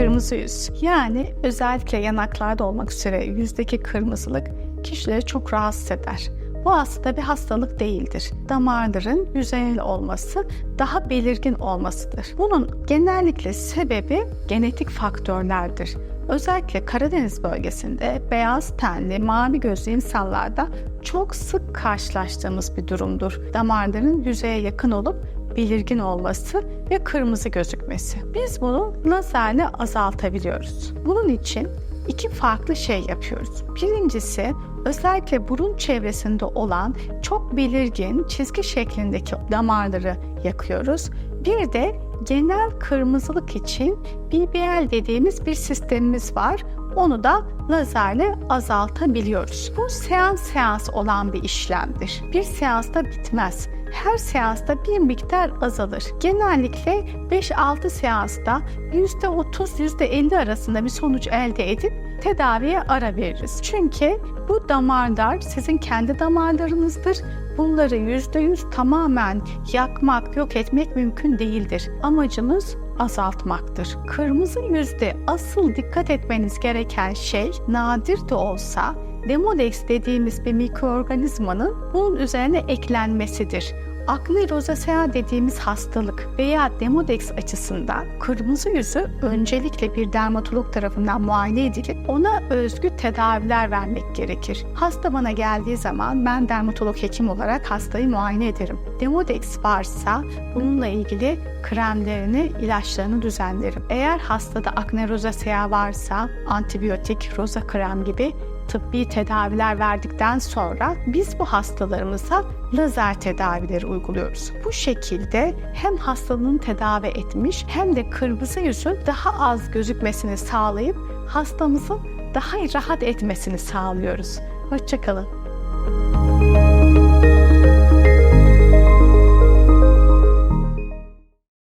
Kırmızı yüz yani özellikle yanaklarda olmak üzere yüzdeki kırmızılık kişileri çok rahatsız eder. Bu aslında bir hastalık değildir. Damarların yüzeyel olması daha belirgin olmasıdır. Bunun genellikle sebebi genetik faktörlerdir. Özellikle Karadeniz bölgesinde beyaz tenli, mavi gözlü insanlarda çok sık karşılaştığımız bir durumdur. Damarların yüzeye yakın olup belirgin olması ve kırmızı gözükmesi. Biz bunu lazerle azaltabiliyoruz. Bunun için iki farklı şey yapıyoruz. Birincisi özellikle burun çevresinde olan çok belirgin çizgi şeklindeki damarları yakıyoruz. Bir de genel kırmızılık için BBL dediğimiz bir sistemimiz var. Onu da lazerle azaltabiliyoruz. Bu seans seans olan bir işlemdir. Bir seansta bitmez her seansta bir miktar azalır. Genellikle 5-6 seansta %30-%50 arasında bir sonuç elde edip tedaviye ara veririz. Çünkü bu damarlar sizin kendi damarlarınızdır. Bunları %100 tamamen yakmak, yok etmek mümkün değildir. Amacımız azaltmaktır. Kırmızı yüzde asıl dikkat etmeniz gereken şey nadir de olsa Demodex dediğimiz bir mikroorganizmanın bunun üzerine eklenmesidir. Akne rozasea dediğimiz hastalık veya Demodex açısından kırmızı yüzü öncelikle bir dermatolog tarafından muayene edilip ona özgü tedaviler vermek gerekir. Hasta bana geldiği zaman ben dermatolog hekim olarak hastayı muayene ederim. Demodex varsa bununla ilgili kremlerini, ilaçlarını düzenlerim. Eğer hastada akne rozasea varsa antibiyotik, roza krem gibi tıbbi tedaviler verdikten sonra biz bu hastalarımıza lazer tedavileri uyguluyoruz. Bu şekilde hem hastalığın tedavi etmiş hem de kırmızı yüzün daha az gözükmesini sağlayıp hastamızın daha rahat etmesini sağlıyoruz. Hoşçakalın.